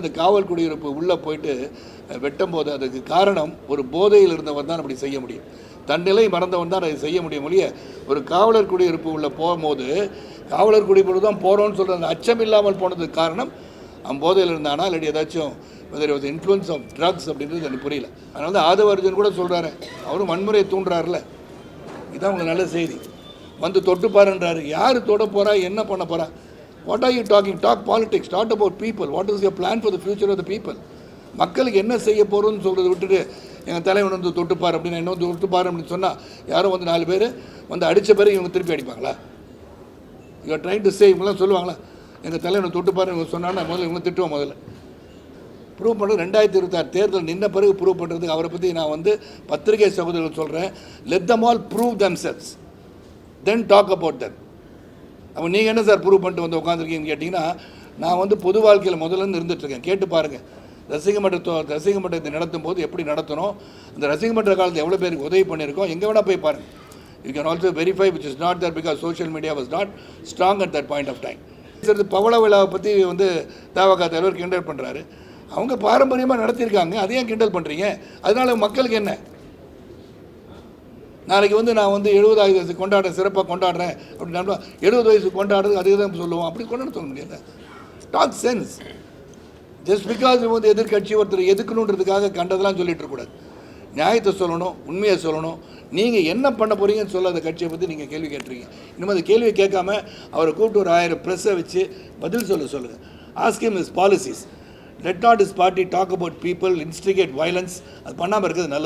அந்த காவல் குடியிருப்பு உள்ளே போயிட்டு வெட்டும் போது அதுக்கு காரணம் ஒரு போதையில் இருந்தவன் தான் அப்படி செய்ய முடியும். தன்னிலை மறந்தவன் தான் அதை செய்ய முடியும் ஒழிய ஒரு காவலர் குடியிருப்பு உள்ளே போகும்போது காவலர் குடியிருப்பு தான் போகிறோன்னு சொல்கிற அந்த அச்சம் இல்லாமல் போனதுக்கு காரணம் அவன் போதையில் இருந்தானா இல்லாட்டி ஏதாச்சும் whether was influence of drugs அப்படின்றது எனக்கு புரியல. அதனால தான் ஆதவர்ஜன் கூட சொல்கிறாரு அவரும் வன்முறையை தூண்டுறாருல. இதுதான் உங்களுக்கு நல்ல செய்தி. வந்து தொட்டு பாருன்றாரு யார் தொட போகிறா என்ன பண்ண போகிறா what are you talking talk politics talk about people what is your plan for the future of the people மக்களுக்கு என்ன செய்ய போகிறோன்னு சொல்கிறத விட்டுட்டு எங்கள் தலைவன் வந்து தொட்டுப்பார் அப்படின்னு என்ன வந்து தொட்டுப்பார் அப்படின்னு சொன்னால் யாரும் வந்து நாலு பேர் வந்து அடித்த பிறகு இவங்க திருப்பி அடிப்பாங்களா? யூஆர் ட்ரைங் டு சே இவங்களாம் சொல்லுவாங்களா? எங்கள் தலைவனை தொட்டுப்பார் இவங்க சொன்னால் முதல்ல இவங்க திட்டுவோம் முதல்ல. ப்ரூவ் பண்ணுறது ரெண்டாயிரத்தி இருபத்தாறு தேர்தல் நின்ன பிறகு ப்ரூவ் பண்ணுறதுக்கு அவரை பற்றி நான் வந்து பத்திரிகை சகோதரர்கள் சொல்கிறேன் let them all prove themselves then talk about that அப்போ நீங்கள் என்ன சார் ப்ரூவ் பண்ணிட்டு வந்து உட்காந்துருக்கீங்கன்னு கேட்டிங்கன்னா நான் வந்து பொது வாழ்க்கையில் முதல்ல இருந்து இருந்துகிட்ருக்கேன் கேட்டு பாருங்கள் ரசிக மன்றத்தோ ரசிக மன்றத்தை நடத்தும் போது எப்படி நடத்தணும்? அந்த ரசிக மன்ற காலத்தில் எவ்வளோ பேருக்கு உதவி பண்ணியிருக்கோம்? எங்கே வேணால் போய் பாருங்கள் you can also verify which is not that because social media was not strong at that point of time சரி பவள விழாவை பற்றி வந்து தவக தலைவர் கிண்டல் பண்ணுறாரு அவங்க பாரம்பரியமாக நடத்தியிருக்காங்க. அதையும் கிண்டல் பண்ணுறீங்க அதனால் மக்களுக்கு என்ன? நாளைக்கு வந்து நான் வந்து எழுபதாவது வயசு கொண்டாடுறேன் சிறப்பாக கொண்டாடுறேன் அப்படின்னா எழுபது வயசு கொண்டாடுறது அதுக்கு தான் சொல்லுவோம். அப்படி கொண்டாட சொல்ல முடியாது டாக் சென்ஸ் ஜஸ்ட் பிகாஸ் வந்து எதிர்கட்சி ஒருத்தர் எதுக்கணுன்றதுக்காக கண்டதெல்லாம் சொல்லிட்டு இருக்கக்கூடாது நியாயத்தை சொல்லணும் உண்மையை சொல்லணும். நீங்கள் என்ன பண்ண போகிறீங்கன்னு சொல்ல அந்த கட்சியை பற்றி நீங்கள் கேள்வி கேட்டுறீங்க இன்னும் அந்த கேள்வியை கேட்காம அவரை கூப்பிட்டு ஒரு ஆயிரம் ப்ரெஸ்ஸை வச்சு பதில் சொல்ல சொல்லுங்கள் ask him is policies let not is party talk about people instigate violence அது பண்ணாமல் இருக்கிறது நல்லது.